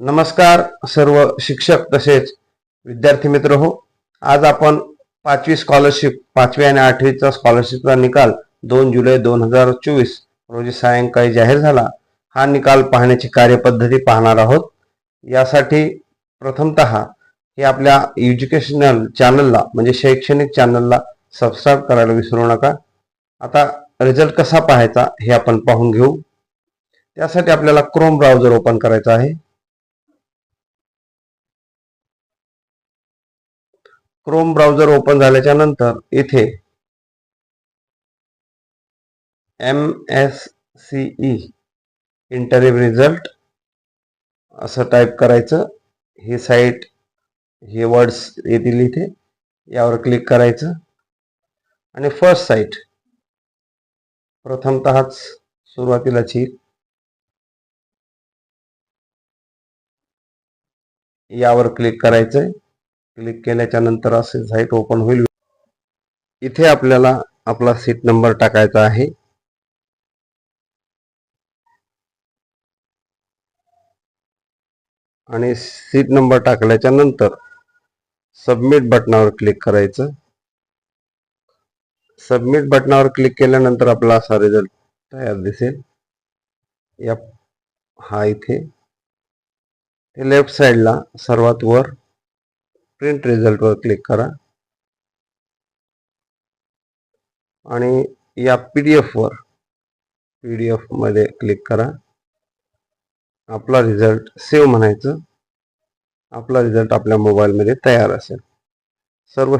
नमस्कार सर्व शिक्षक तसेच विद्यार्थी मित्र हो. आज आपण पाचवी स्कॉलरशिप पाचवी आणि आठवीचा स्कॉलरशिपचा निकाल दोन जुलै दोन हजार चोवीस रोजी सायंकाळी जाहीर झाला. हा निकाल पाहण्याची कार्यपद्धती पाहणार आहोत. यासाठी प्रथमत हे आपल्या एज्युकेशनल चॅनलला म्हणजे शैक्षणिक चॅनलला सबस्क्राईब करायला विसरू नका. आता रिझल्ट कसा पाहायचा हे आपण पाहून घेऊ. त्यासाठी आपल्याला क्रोम ब्राउझर ओपन करायचा आहे. क्रोम ब्राउझर ओपन झाल्याच्यानंतर इथे M S C E interview result असं टाईप करायचं. ही साईट हे वर्ड्स येतील इथे. यावर क्लिक करायचं. आणि फर्स्ट साईट प्रथमतःच सुरुवातीला ची यावर क्लिक करायचंय. क्लिक केल्याच्यानंतर असे साईट ओपन होईल. इथे आपल्याला आपला सीट नंबर टाकायचा आहे. आणि सीट नंबर टाकल्याच्या नंतर सबमिट बटनावर क्लिक करायचं. सबमिट बटनावर क्लिक केल्यानंतर आपला असा रिझल्ट तयार दिसेल. या हा इथे. लेफ्ट साईडला सर्वात वर प्रिंट रिझल्टवर क्लिक करा. आणि या पी डी एफवर पी डी एफमध्ये क्लिक करा. आपला रिझल्ट सेव्ह म्हणायचं. आपला रिझल्ट आपल्या मोबाईलमध्ये तयार असेल. सर्व